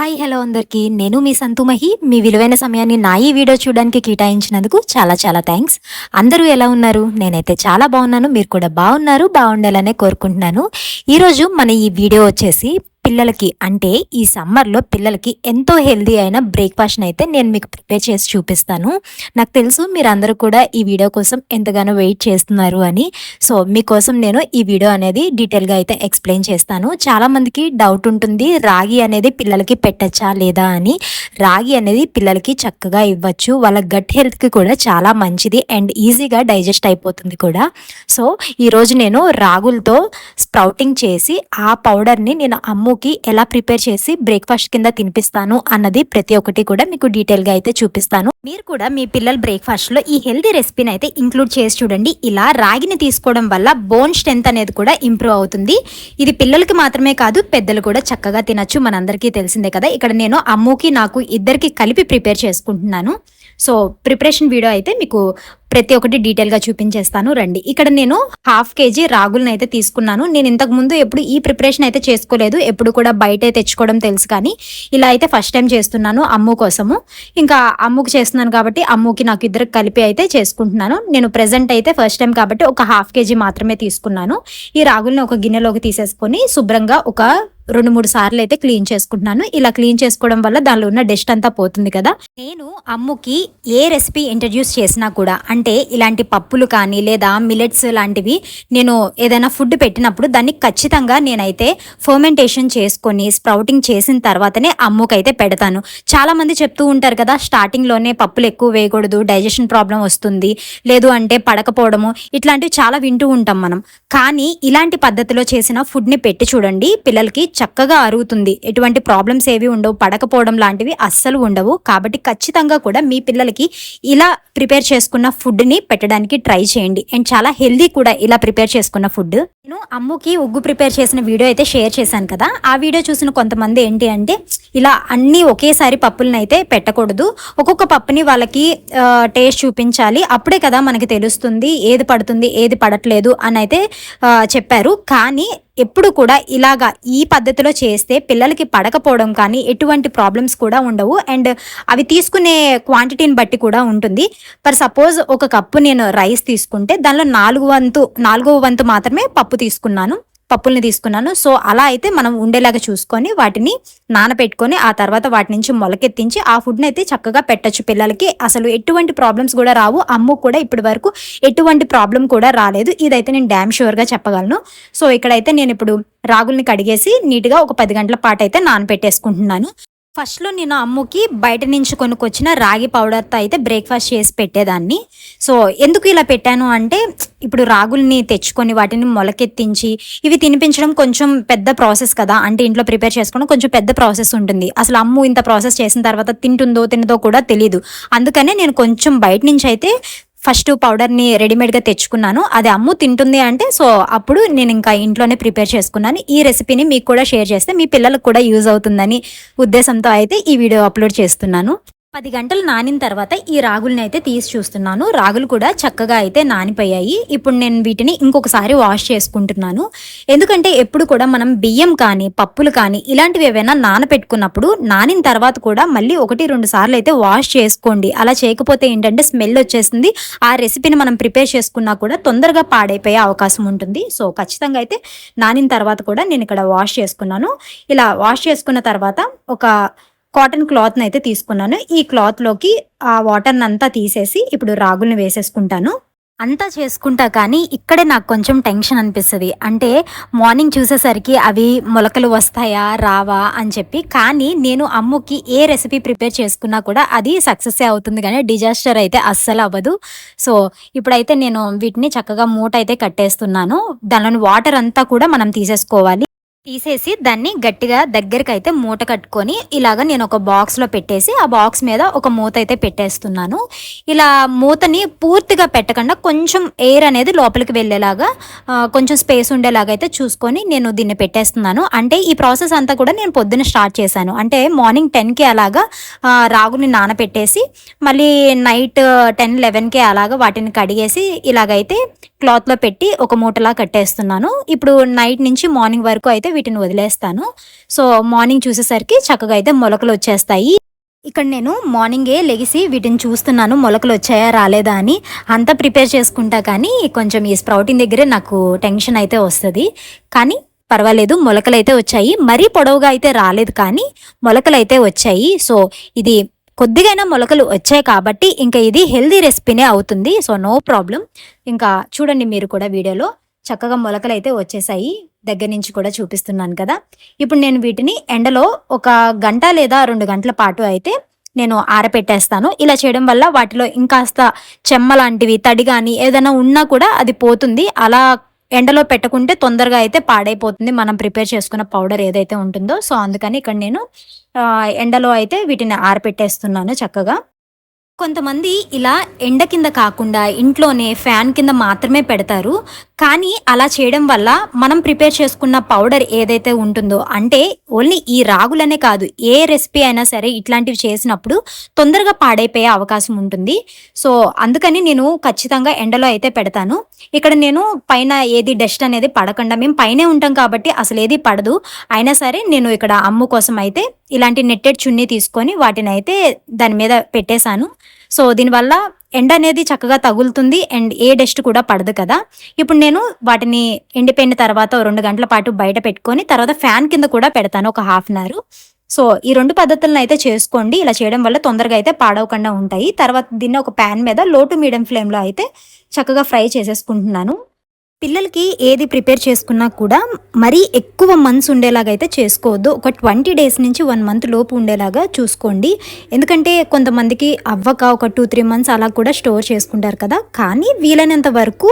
Hi hello అందరికీ. నేను మీ సంతుమహి మీ విలువైన సమయాన్ని నా ఈ వీడియో చూడడానికి కేటాయించినందుకు చాలా చాలా థ్యాంక్స్. అందరూ ఎలా ఉన్నారు? నేనైతే చాలా బాగున్నాను. మీరు కూడా బాగున్నారు బాగుండాలనే కోరుకుంటున్నాను. ఈరోజు మన ఈ వీడియో వచ్చేసి పిల్లలకి అంటే ఈ సమ్మర్లో పిల్లలకి ఎంతో హెల్దీ అయిన బ్రేక్ఫాస్ట్ని అయితే నేను మీకు ప్రిపేర్ చేసి చూపిస్తాను. నాకు తెలుసు మీరందరూ కూడా ఈ వీడియో కోసం ఎంతగానో వెయిట్ చేస్తున్నారు అని. సో మీకోసం నేను ఈ వీడియో అనేది డీటెయిల్గా అయితే ఎక్స్ప్లెయిన్ చేస్తాను. చాలామందికి డౌట్ ఉంటుంది రాగి అనేది పిల్లలకి పెట్టచ్చా లేదా అని. రాగి అనేది పిల్లలకి చక్కగా ఇవ్వచ్చు. వాళ్ళ గట్ హెల్త్కి కూడా చాలా మంచిది అండ్ ఈజీగా డైజెస్ట్ అయిపోతుంది కూడా. సో ఈరోజు నేను రాగులతో స్ప్రౌటింగ్ చేసి ఆ పౌడర్ని నేను అమ్ము బాబుకి ఎలా ప్రిపేర్ చేసి బ్రేక్ఫాస్ట్ కింద తినిపిస్తాను అన్నది ప్రతి ఒక్కటి కూడా మీకు డీటెయిల్గా అయితే చూపిస్తాను. మీరు కూడా మీ పిల్లల బ్రేక్ఫాస్ట్లో ఈ హెల్దీ రెసిపీని అయితే ఇంక్లూడ్ చేసి చూడండి. ఇలా రాగిని తీసుకోవడం వల్ల బోన్ స్ట్రెంత్ అనేది కూడా ఇంప్రూవ్ అవుతుంది. ఇది పిల్లలకి మాత్రమే కాదు పెద్దలు కూడా చక్కగా తినచ్చు. మనందరికీ తెలిసిందే కదా ఇక్కడ నేను అమ్ముకి నాకు ఇద్దరికి కలిపి ప్రిపేర్ చేసుకుంటున్నాను. సో ప్రిపరేషన్ వీడియో అయితే మీకు ప్రతి ఒక్కటి డీటెయిల్గా చూపించేస్తాను. రండి. ఇక్కడ నేను హాఫ్ కేజీ రాగులను అయితే తీసుకున్నాను. నేను ఇంతకు ముందు ఎప్పుడు ఈ ప్రిపరేషన్ అయితే చేసుకోలేదు. ఎప్పుడు కూడా బయట తెచ్చుకోవడం తెలుసు కానీ ఇలా అయితే ఫస్ట్ టైం చేస్తున్నాను అమ్ము కోసము. ఇంకా అమ్ముకు చేస్తున్నాను కాబట్టి అమ్ముకి నాకు ఇద్దరు కలిపి అయితే చేసుకుంటున్నాను. నేను ప్రజెంట్ అయితే ఫస్ట్ టైం కాబట్టి ఒక హాఫ్ కేజీ మాత్రమే తీసుకున్నాను. ఈ రాగుల్ని ఒక గిన్నెలోకి తీసేసుకొని శుభ్రంగా ఒక రెండు మూడు సార్లు అయితే క్లీన్ చేసుకుంటున్నాను. ఇలా క్లీన్ చేసుకోవడం వల్ల దానిలో ఉన్న డస్ట్ అంతా పోతుంది కదా. నేను అమ్ముకి ఏ రెసిపీ ఇంట్రడ్యూస్ చేసినా కూడా అంటే ఇలాంటి పప్పులు కానీ లేదా మిలెట్స్ లాంటివి నేను ఏదైనా ఫుడ్ పెట్టినప్పుడు దాన్ని ఖచ్చితంగా నేనైతే ఫర్మెంటేషన్ చేసుకొని స్ప్రౌటింగ్ చేసిన తర్వాతనే అమ్ముకైతే పెడతాను. చాలా మంది చెప్తూ ఉంటారు కదా స్టార్టింగ్లోనే పప్పులు ఎక్కువ వేయకూడదు డైజెషన్ ప్రాబ్లం వస్తుంది లేదు అంటే పడకపోవడము ఇట్లాంటివి చాలా వింటూ ఉంటాం మనం. కానీ ఇలాంటి పద్ధతిలో చేసిన ఫుడ్ని పెట్టి చూడండి పిల్లలకి చక్కగా అరుగుతుంది. ఎటువంటి ప్రాబ్లమ్స్ ఏవి ఉండవు. పడకపోవడం లాంటివి అస్సలు ఉండవు. కాబట్టి ఖచ్చితంగా కూడా మీ పిల్లలకి ఇలా ప్రిపేర్ చేసుకున్న ఫుడ్ని పెట్టడానికి ట్రై చేయండి. అండ్ చాలా హెల్దీ కూడా ఇలా ప్రిపేర్ చేసుకున్న ఫుడ్ నేను అమ్ముకి ఉగ్గు ప్రిపేర్ చేసిన వీడియో అయితే షేర్ చేశాను కదా. ఆ వీడియో చూసిన కొంతమంది ఏంటి అంటే ఇలా అన్ని ఒకేసారి పప్పులను అయితే పెట్టకూడదు. ఒక్కొక్క పప్పుని వాళ్ళకి టేస్ట్ చూపించాలి. అప్పుడే కదా మనకి తెలుస్తుంది ఏది పడుతుంది ఏది పడట్లేదు అని అయితే చెప్పారు. కానీ ఎప్పుడు కూడా ఇలాగా ఈ పద్ధతిలో చేస్తే పిల్లలకి పడకపోవడం కానీ ఎటువంటి ప్రాబ్లమ్స్ కూడా ఉండవు. అండ్ అవి తీసుకునే క్వాంటిటీని బట్టి కూడా ఉంటుంది. ఫర్ సపోజ్ ఒక కప్పు నేను రైస్ తీసుకుంటే దానిలో నాలుగు వంతు నాలుగవ వంతు మాత్రమే పప్పు తీసుకున్నాను. పప్పుల్ని తీసుకున్నాను. సో అలా అయితే మనం ఉండేలాగా చూసుకొని వాటిని నానబెట్టుకొని ఆ తర్వాత వాటి నుంచి మొలకెత్తించి ఆ ఫుడ్ని అయితే చక్కగా పెట్టచ్చు పిల్లలకి. అసలు ఎటువంటి ప్రాబ్లమ్స్ కూడా రావు. అమ్ము కూడా ఇప్పటి వరకు ఎటువంటి ప్రాబ్లం కూడా రాలేదు. ఇదైతే నేను డ్యామ్ షూర్గా చెప్పగలను. సో ఇక్కడైతే నేను ఇప్పుడు రాగుల్ని కడిగేసి నీట్గా ఒక పది గంటల పాటు అయితే నానపెట్టేసుకుంటున్నాను. ఫస్ట్లో నేను అమ్ముకి బయట నుంచి కొనుక్కొచ్చిన రాగి పౌడర్తో అయితే బ్రేక్ఫాస్ట్ చేసి పెట్టేదాన్ని. సో ఎందుకు ఇలా పెట్టాను అంటే ఇప్పుడు రాగుల్ని తెచ్చుకొని వాటిని మొలకెత్తించి ఇవి తినిపించడం కొంచెం పెద్ద ప్రాసెస్ కదా అంటే ఇంట్లో ప్రిపేర్ చేసుకోవడం కొంచెం పెద్ద ప్రాసెస్ ఉంటుంది. అసలు అమ్ము ఇంత ప్రాసెస్ చేసిన తర్వాత తింటుందో తినదో కూడా తెలియదు అందుకనే నేను కొంచెం బయట నుంచి అయితే ఫస్ట్ పౌడర్ని రెడీమేడ్గా తెచ్చుకున్నాను. అది అమ్ము తింటుంది అంటే సో అప్పుడు నేను ఇంకా ఇంట్లోనే ప్రిపేర్ చేసుకున్నాను. ఈ రెసిపీని మీకు కూడా షేర్ చేస్తే మీ పిల్లలకు కూడా యూజ్ అవుతుందని ఉద్దేశంతో అయితే ఈ వీడియో అప్లోడ్ చేస్తున్నాను. పది గంటలు నానిన తర్వాత ఈ రాగుల్ని అయితే తీసి చూస్తున్నాను. రాగులు కూడా చక్కగా అయితే నానిపోయాయి. ఇప్పుడు నేను వీటిని ఇంకొకసారి వాష్ చేసుకుంటున్నాను. ఎందుకంటే ఎప్పుడు కూడా మనం బియ్యం కానీ పప్పులు కానీ ఇలాంటివి ఏవైనా నానపెట్టుకున్నప్పుడు నానిన తర్వాత కూడా మళ్ళీ ఒకటి రెండు సార్లు అయితే వాష్ చేసుకోండి. అలా చేయకపోతే ఏంటంటే స్మెల్ వచ్చేస్తుంది ఆ రెసిపీని మనం ప్రిపేర్ చేసుకున్నా కూడా తొందరగా పాడైపోయే అవకాశం ఉంటుంది. సో ఖచ్చితంగా అయితే నానిన తర్వాత కూడా నేను ఇక్కడ వాష్ చేసుకున్నాను. ఇలా వాష్ చేసుకున్న తర్వాత ఒక కాటన్ క్లాత్ని అయితే తీసుకున్నాను. ఈ క్లాత్లోకి ఆ వాటర్ని అంతా తీసేసి ఇప్పుడు రాగుల్ని వేసేసుకుంటాను. అంతా చేసుకుంటా కానీ ఇక్కడే నాకు కొంచెం టెన్షన్ అనిపిస్తుంది. అంటే మార్నింగ్ చూసేసరికి అవి మొలకలు వస్తాయా రావా అని చెప్పి. కానీ నేను అమ్ముకి ఏ రెసిపీ ప్రిపేర్ చేసుకున్నా కూడా అది సక్సెస్ అవుతుంది కానీ డిజాస్టర్ అయితే అస్సలు అవ్వదు. సో ఇప్పుడైతే నేను వీటిని చక్కగా మూట అయితే కట్టేస్తున్నాను. దానిలోని వాటర్ అంతా కూడా మనం తీసేసుకోవాలి. తీసేసి దాన్ని గట్టిగా దగ్గరికి అయితే మూట కట్టుకొని ఇలాగ నేను ఒక బాక్స్లో పెట్టేసి ఆ బాక్స్ మీద ఒక మూత అయితే పెట్టేస్తున్నాను. ఇలా మూతని పూర్తిగా పెట్టకుండా కొంచెం ఎయిర్ అనేది లోపలికి వెళ్ళేలాగా కొంచెం స్పేస్ ఉండేలాగా అయితే చూసుకొని నేను దీన్ని పెట్టేస్తున్నాను. అంటే ఈ ప్రాసెస్ అంతా కూడా నేను పొద్దున స్టార్ట్ చేశాను. అంటే మార్నింగ్ టెన్కి అలాగా రాగుని నానపెట్టేసి మళ్ళీ నైట్ టెన్ లెవెన్కి అలాగా వాటిని కడిగేసి ఇలాగైతే క్లాత్లో పెట్టి ఒక మూటలా కట్టేస్తున్నాను. ఇప్పుడు నైట్ నుంచి మార్నింగ్ వరకు అయితే వీటిని వదిలేస్తాను. సో మార్నింగ్ చూసేసరికి చక్కగా అయితే మొలకలు వచ్చేస్తాయి. ఇక్కడ నేను మార్నింగే లెగిసి వీటిని చూస్తున్నాను. మొలకలు వచ్చాయా రాలేదా అని అంతా ప్రిపేర్ చేసుకుంటా కానీ కొంచెం ఈ స్ప్రౌటింగ్ దగ్గరే నాకు టెన్షన్ అయితే వస్తుంది. కానీ పర్వాలేదు మొలకలు అయితే వచ్చాయి. మరీ పొడవుగా అయితే రాలేదు కానీ మొలకలు అయితే వచ్చాయి. సో ఇది కొద్దిగైనా మొలకలు వచ్చాయి కాబట్టి ఇంకా ఇది హెల్దీ రెసిపీనే అవుతుంది. So no problem. ఇంకా చూడండి మీరు కూడా వీడియోలో. చక్కగా మొలకలు అయితే వచ్చేసాయి. దగ్గర నుంచి కూడా చూపిస్తున్నాను కదా. ఇప్పుడు నేను వీటిని ఎండలో ఒక గంట లేదా రెండు గంటల పాటు అయితే నేను ఆరపెట్టేస్తాను. ఇలా చేయడం వల్ల వాటిలో ఇంకాస్త చెమ్మ లాంటివి తడి కానీ ఏదైనా ఉన్నా కూడా అది పోతుంది. అలా ఎండలో పెట్టకుంటే తొందరగా అయితే పాడైపోతుంది. మనం ప్రిపేర్ చేసుకున్న పౌడర్ ఏదైతే ఉంటుందో సో అందుకని ఇక్కడ నేను ఎండలో అయితే వీటిని ఆరపెట్టేస్తున్నాను చక్కగా. కొంతమంది ఇలా ఎండ కింద కాకుండా ఇంట్లోనే ఫ్యాన్ కింద మాత్రమే పెడతారు. కానీ అలా చేయడం వల్ల మనం ప్రిపేర్ చేసుకున్న పౌడర్ ఏదైతే ఉంటుందో అంటే ఓన్లీ ఈ రాగులనే కాదు ఏ రెసిపీ అయినా సరే ఇట్లాంటివి చేసినప్పుడు తొందరగా పాడైపోయే అవకాశం ఉంటుంది. సో అందుకని నేను ఖచ్చితంగా ఎండలో అయితే పెడతాను. ఇక్కడ నేను పైన ఏది డస్ట్ అనేది పడకుండా మేము పైనే ఉంటాం కాబట్టి అసలు ఏది పడదు. అయినా సరే నేను ఇక్కడ అమ్ము కోసం అయితే ఇలాంటి నెట్టెడ్ చున్నీ తీసుకొని వాటిని అయితే దాని మీద పెట్టేశాను. సో దీనివల్ల ఎండ అనేది చక్కగా తగులుతుంది అండ్ ఏ డస్ట్ కూడా పడదు కదా. ఇప్పుడు నేను వాటిని ఎండిపోయిన తర్వాత రెండు గంటల పాటు బయట పెట్టుకొని తర్వాత ఫ్యాన్ కింద కూడా పెడతాను ఒక హాఫ్ అన్ అవర్. సో ఈ రెండు పద్ధతులను అయితే చేసుకోండి. ఇలా చేయడం వల్ల తొందరగా అయితే పాడవకుండా ఉంటాయి. తర్వాత దీన్ని ఒక ప్యాన్ మీద లో టు మీడియం ఫ్లేమ్లో అయితే చక్కగా ఫ్రై చేసేసుకుంటున్నాను. పిల్లలకి ఏది ప్రిపేర్ చేసుకున్నా కూడా మరీ ఎక్కువ మంత్స్ ఉండేలాగా అయితే చేసుకోవద్దు. ఒక ట్వంటీ డేస్ నుంచి వన్ మంత్ లోపు ఉండేలాగా చూసుకోండి. ఎందుకంటే కొంతమందికి అవ్వక ఒక టూ త్రీ మంత్స్ అలా కూడా స్టోర్ చేసుకుంటారు కదా. కానీ వీలైనంత వరకు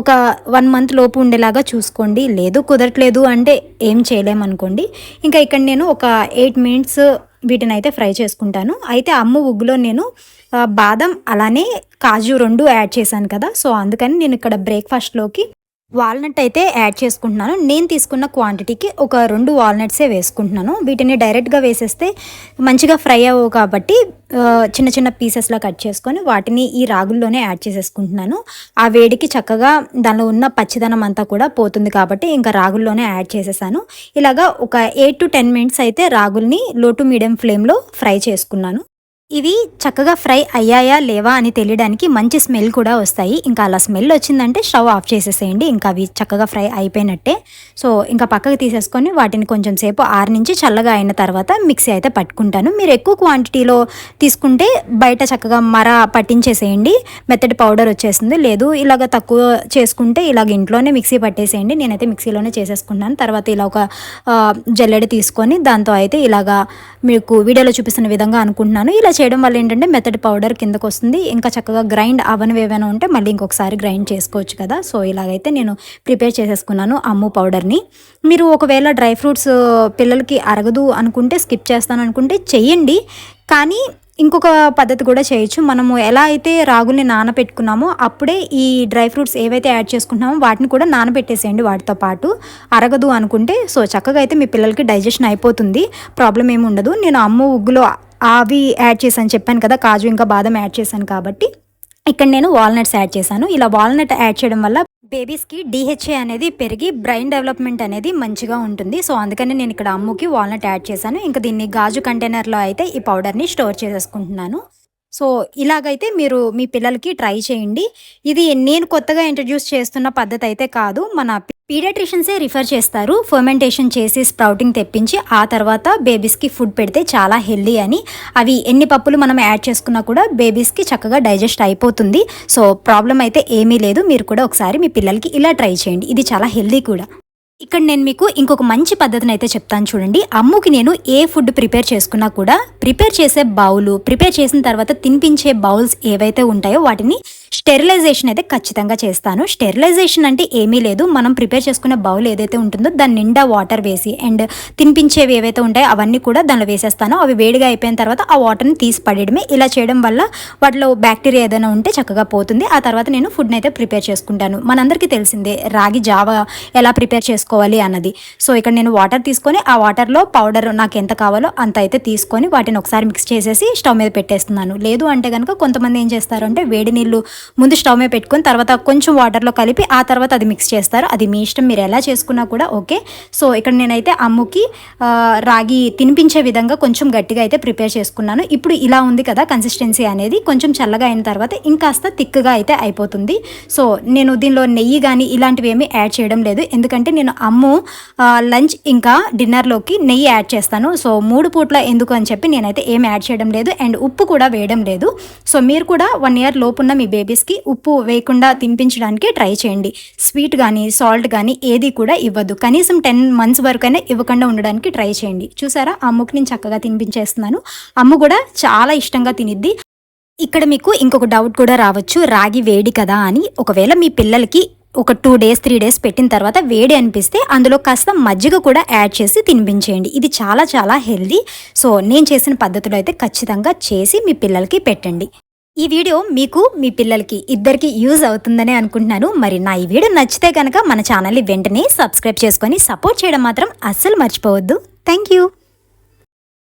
ఒక వన్ మంత్ లోపు ఉండేలాగా చూసుకోండి. లేదు కుదరట్లేదు అంటే ఏం చేయలేమనుకోండి. ఇంకా ఇక్కడ నేను ఒక ఎయిట్ మినిట్స్ వీటిని అయితే ఫ్రై చేసుకుంటాను. అయితే అమ్ము ఉగ్గులో నేను బాదం అలానే కాజు రెండు యాడ్ చేశాను కదా. సో అందుకని నేను ఇక్కడ బ్రేక్ఫాస్ట్లోకి వాల్నట్ అయితే యాడ్ చేసుకుంటున్నాను. నేను తీసుకున్న క్వాంటిటీకి ఒక రెండు వాల్నట్సే వేసుకుంటున్నాను. వీటిని డైరెక్ట్గా వేసేస్తే మంచిగా ఫ్రై అవ్వవు కాబట్టి చిన్న చిన్న పీసెస్లా కట్ చేసుకొని వాటిని ఈ రాగుల్లోనే యాడ్ చేసేసుకుంటున్నాను. ఆ వేడికి చక్కగా దానిలో ఉన్న పచ్చిదనం అంతా కూడా పోతుంది కాబట్టి ఇంకా రాగుల్లోనే యాడ్ చేసేసాను. ఇలాగా ఒక ఎయిట్ టు టెన్ మినిట్స్ అయితే రాగుల్ని లో టు మీడియం ఫ్లేమ్లో ఫ్రై చేసుకున్నాను. ఇవి చక్కగా ఫ్రై అయ్యాయా లేవా అని తెలియడానికి మంచి స్మెల్ కూడా వస్తాయి. ఇంకా అలా స్మెల్ వచ్చిందంటే స్టవ్ ఆఫ్ చేసేసేయండి. ఇంకా అవి చక్కగా ఫ్రై అయిపోయినట్టే. సో ఇంకా పక్కకు తీసేసుకొని వాటిని కొంచెం సేపు ఆరు నుంచి చల్లగా అయిన తర్వాత మిక్సీ అయితే పట్టుకుంటాను. మీరు ఎక్కువ క్వాంటిటీలో తీసుకుంటే బయట చక్కగా మర పట్టించేసేయండి. మెత్తటి పౌడర్ వచ్చేసింది. లేదు ఇలాగ తక్కువ చేసుకుంటే ఇలాగ ఇంట్లోనే మిక్సీ పట్టేసేయండి. నేనైతే మిక్సీలోనే చేసేసుకున్నాను. తర్వాత ఇలా ఒక జల్లెడ తీసుకొని దాంతో అయితే ఇలాగా మీకు వీడియోలో చూపిస్తున్న విధంగా అనుకుంటున్నాను. ఇలా చేయడం వల్ల ఏంటంటే మెత్తడి పౌడర్ కిందకు వస్తుంది. ఇంకా చక్కగా గ్రైండ్ అవనవి ఏమైనా ఉంటే మళ్ళీ ఇంకొకసారి గ్రైండ్ చేసుకోవచ్చు కదా. సో ఇలాగైతే నేను ప్రిపేర్ చేసేసుకున్నాను అమ్ము పౌడర్ని మీరు ఒకవేళ డ్రై ఫ్రూట్స్ పిల్లలకి అరగదు అనుకుంటే స్కిప్ చేస్తాను అనుకుంటే చెయ్యండి. కానీ ఇంకొక పద్ధతి కూడా చేయొచ్చు. మనము ఎలా అయితే రాగుల్ని నానబెట్టుకున్నామో అప్పుడే ఈ డ్రై ఫ్రూట్స్ ఏవైతే యాడ్ చేసుకుంటున్నామో వాటిని కూడా నానబెట్టేసేయండి వాటితో పాటు. అరగదు అనుకుంటే సో చక్కగా అయితే మీ పిల్లలకి డైజెషన్ అయిపోతుంది. ప్రాబ్లం ఏమి ఉండదు. నేను అమ్ము ఉగ్గులో అవి యాడ్ చేశాను చెప్పాను కదా కాజు ఇంకా బాదం యాడ్ చేశాను కాబట్టి. ఇక్కడ నేను వాల్నట్స్ యాడ్ చేశాను. ఇలా వాల్నట్ యాడ్ చేయడం వల్ల బేబీస్కి డిహెచ్ఏ అనేది పెరిగి బ్రెయిన్ డెవలప్మెంట్ అనేది మంచిగా ఉంటుంది. సో అందుకని నేను ఇక్కడ అమ్ముకి వాల్నట్ యాడ్ చేశాను. ఇంకా దీన్ని గాజు కంటైనర్లో అయితే ఈ పౌడర్ని స్టోర్ చేసేసుకుంటున్నాను. సో ఇలాగైతే మీరు మీ పిల్లలకి ట్రై చేయండి. ఇది నేను కొత్తగా ఇంట్రడ్యూస్ చేస్తున్న పద్ధతి అయితే కాదు. మన పీడియాట్రిషియన్సే రిఫర్ చేస్తారు. ఫర్మెంటేషన్ చేసి స్ప్రౌటింగ్ తెప్పించి ఆ తర్వాత బేబీస్కి ఫుడ్ పెడితే చాలా హెల్దీ అని. అవి ఎన్ని పప్పులు మనం యాడ్ చేసుకున్నా కూడా బేబీస్కి చక్కగా డైజెస్ట్ అయిపోతుంది. సో ప్రాబ్లం అయితే ఏమీ లేదు. మీరు కూడా ఒకసారి మీ పిల్లలకి ఇలా ట్రై చేయండి. ఇది చాలా హెల్దీ కూడా. ఇక్కడ నేను మీకు ఇంకొక మంచి పద్ధతిని అయితే చెప్తాను చూడండి. అమ్ముకి నేను ఏ ఫుడ్ ప్రిపేర్ చేసుకున్నా కూడా ప్రిపేర్ చేసే బౌలు ప్రిపేర్ చేసిన తర్వాత తినిపించే బౌల్స్ ఏవైతే ఉంటాయో వాటిని స్టెరిలైజేషన్ అయితే ఖచ్చితంగా చేస్తాను. స్టెరిలైజేషన్ అంటే ఏమీ లేదు. మనం ప్రిపేర్ చేసుకునే బౌల్ ఏదైతే ఉంటుందో దాని నిండా వాటర్ వేసి అండ్ తినిపించేవి ఏవైతే ఉంటాయో అవన్నీ కూడా దానిలో వేసేస్తాను. అవి వేడిగా అయిపోయిన తర్వాత ఆ వాటర్ని తీసి పడేయడమే. ఇలా చేయడం వల్ల వాటిలో బ్యాక్టీరియా ఏదైనా ఉంటే చక్కగా పోతుంది. ఆ తర్వాత నేను ఫుడ్ని అయితే ప్రిపేర్ చేసుకుంటాను. మనందరికీ తెలిసిందే రాగి జావ ఎలా ప్రిపేర్ చేసుకోవాలి అన్నది. సో ఇక్కడ నేను వాటర్ తీసుకొని ఆ వాటర్లో పౌడర్ నాకు ఎంత కావాలో అంత అయితే తీసుకొని వాటిని ఒకసారి మిక్స్ చేసేసి స్టవ్ మీద పెట్టేస్తున్నాను. లేదు అంటే కనుక కొంతమంది ఏం చేస్తారు అంటే వేడి నీళ్ళు ముందు స్టవ్ మీద పెట్టుకొని తర్వాత కొంచెం వాటర్లో కలిపి ఆ తర్వాత అది మిక్స్ చేస్తారు. అది మీ ఇష్టం మీరు ఎలా చేసుకున్నా కూడా ఓకే సో ఇక్కడ నేనైతే అమ్ముకి రాగి తినిపించే విధంగా కొంచెం గట్టిగా అయితే ప్రిపేర్ చేసుకున్నాను. ఇప్పుడు ఇలా ఉంది కదా కన్సిస్టెన్సీ అనేది కొంచెం చల్లగా అయిన తర్వాత ఇంకాస్త థిక్గా అయితే అయిపోతుంది. సో నేను దీనిలో నెయ్యి కానీ ఇలాంటివి ఏమీ యాడ్ చేయడం లేదు. ఎందుకంటే నేను అమ్ము లంచ్ ఇంకా డిన్నర్లోకి నెయ్యి యాడ్ చేస్తాను. సో మూడు పూట్ల ఎందుకు అని చెప్పి నేనైతే ఏం యాడ్ చేయడం లేదు. అండ్ ఉప్పు కూడా వేయడం లేదు. సో మీరు కూడా వన్ ఇయర్ లోపున్న మీ బేబీ బేబీస్కి ఉప్పు వేయకుండా తినిపించడానికి ట్రై చేయండి. స్వీట్ కానీ సాల్ట్ కానీ ఏది కూడా ఇవ్వద్దు కనీసం టెన్ మంత్స్ వరకైనా ఇవ్వకుండా ఉండడానికి ట్రై చేయండి. చూసారా? అమ్ముకు నేను చక్కగా తినిపించేస్తున్నాను. అమ్ము కూడా చాలా ఇష్టంగా తినిద్ది. ఇక్కడ మీకు ఇంకొక డౌట్ కూడా రావచ్చు. రాగి వేడి కదా అని. ఒకవేళ మీ పిల్లలకి ఒక టూ డేస్ త్రీ డేస్ పెట్టిన తర్వాత వేడి అనిపిస్తే అందులో కాస్త మజ్జిగ కూడా యాడ్ చేసి తినిపించేయండి. ఇది చాలా చాలా హెల్దీ. సో నేను చేసిన పద్ధతిలో అయితే ఖచ్చితంగా చేసి మీ పిల్లలకి పెట్టండి. ఈ వీడియో మీకు మీ పిల్లలకి ఇద్దరికి యూజ్ అవుతుందని అనుకుంటున్నాను. మరి నా ఈ వీడియో నచ్చితే కనుక మన ఛానల్ని వెంటనే సబ్స్క్రైబ్ చేసుకొని సపోర్ట్ చేయడం మాత్రం అస్సలు మర్చిపోవద్దు. Thank you.